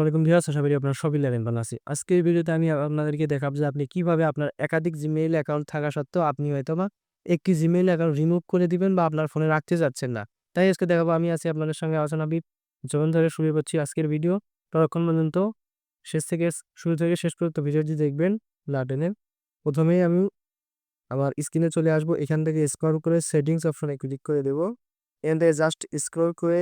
ওয়ালাইকুম ভিউয়ার্স, আশা করি আপনারা সবাই লেভেল ভালো আছি আজকের এই ভিডিওতে আমি আপনাদেরকে দেখাবো যে আপনি কীভাবে আপনার একাধিক জিমেইল অ্যাকাউন্ট থাকা সত্ত্বেও আপনি হয়তোবা একটি জিমেইল অ্যাকাউন্ট রিমুভ করে দিবেন বা আপনার ফোনে রাখতে যাচ্ছেন না। তাই আজকে দেখাবো আমি আছি আপনাদের সঙ্গে আলোচনা বিপ যখন ধরে শুরু করছি আজকের ভিডিও। ততক্ষণ পর্যন্ত শেষ থেকে শুরু থেকে শেষ পর্যন্ত ভিডিওটি দেখবেন লাটেনের প্রথমেই আমি আমার স্ক্রিনে চলে আসব। এখান থেকে স্ক্রল করে সেটিংস অপশনে ক্লিক করে দেবো। এখান থেকে জাস্ট স্ক্রল করে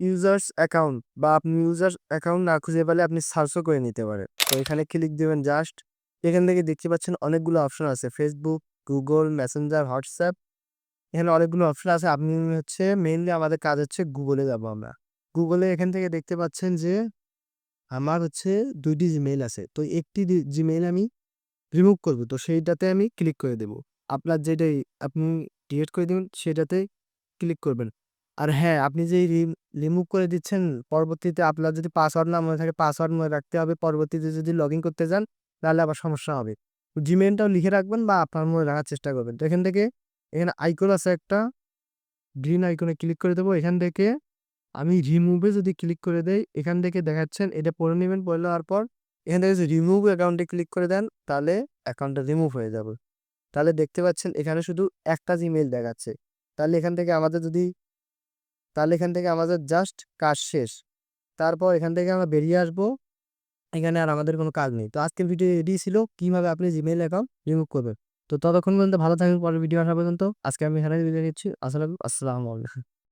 ইউজার্স অ্যাকাউন্ট বা আপনি ইউজার্স অ্যাকাউন্ট না খুঁজে পেলে আপনি সার্চও করে নিতে পারেন। তো এখানে ক্লিক দেবেন জাস্ট এখান থেকে দেখতে পাচ্ছেন অনেকগুলো অপশন আছে ফেসবুক গুগল মেসেঞ্জার হোয়াটসঅ্যাপ এখানে অনেকগুলো অপশন আছে। আপনি হচ্ছে মেইনলি আমাদের কাজ হচ্ছে গুগলে যাব আমরা। গুগলে এখান থেকে দেখতে পাচ্ছেন যে আমার হচ্ছে দুইটি জিমেইল আছে। তো একটি জিমেইল আমি রিমুভ করব। তো সেইটাতে আমি ক্লিক করে দেব। আপনার যেটাই আপনি ডিলিট করে দেবেন, সেটাতে ক্লিক করবেন। আর হ্যাঁ আপনি যে রিমুভ করে দিচ্ছেন, পরবর্তীতে আপনার যদি পাসওয়ার্ড না মনে থাকে পাসওয়ার্ড মনে রাখতে হবে। পরবর্তীতে যদি লগ ইন করতে যান, তাহলে আবার সমস্যা হবে। জিমেলটাও লিখে রাখবেন বা আপনার মনে রাখার চেষ্টা করবেন। তো এখান থেকে, এখানে আইকন আছে একটা। গ্রিন আইকনে ক্লিক করে দেবো। এখান থেকে আমি রিমুভে যদি ক্লিক করে দেই, এখান থেকে দেখাচ্ছেন, এটা পড়ে নেবেন, পড়ে নেওয়ার পর এখান থেকে যদি রিমুভ অ্যাকাউন্টে ক্লিক করে দেন, তাহলে অ্যাকাউন্টটা রিমুভ হয়ে যাবে। তাহলে দেখতে পাচ্ছেন, এখানে শুধু একটা জিমেল দেখাচ্ছে। তাহলে এখান থেকে আমাদের যদি তাহলে এখান থেকে আমাদের জাস্ট কাজ শেষ। তারপর এখান থেকে আমরা বেরিয়ে আসব। এখানে আর আমাদের কোনো কাজ নেই। তো আজকের ভিডিও এটি ছিল। কীভাবে আপনি জিমেইল অ্যাকাউন্ট রিমুভ করবেন? তো ততক্ষণ পর্যন্ত ভালো থাকবেন। পরের ভিডিও আসা পর্যন্ত। আজকে আমি এখানে ভিডিও নিচ্ছি। আসসালাম আসসালামু আলাইকুম।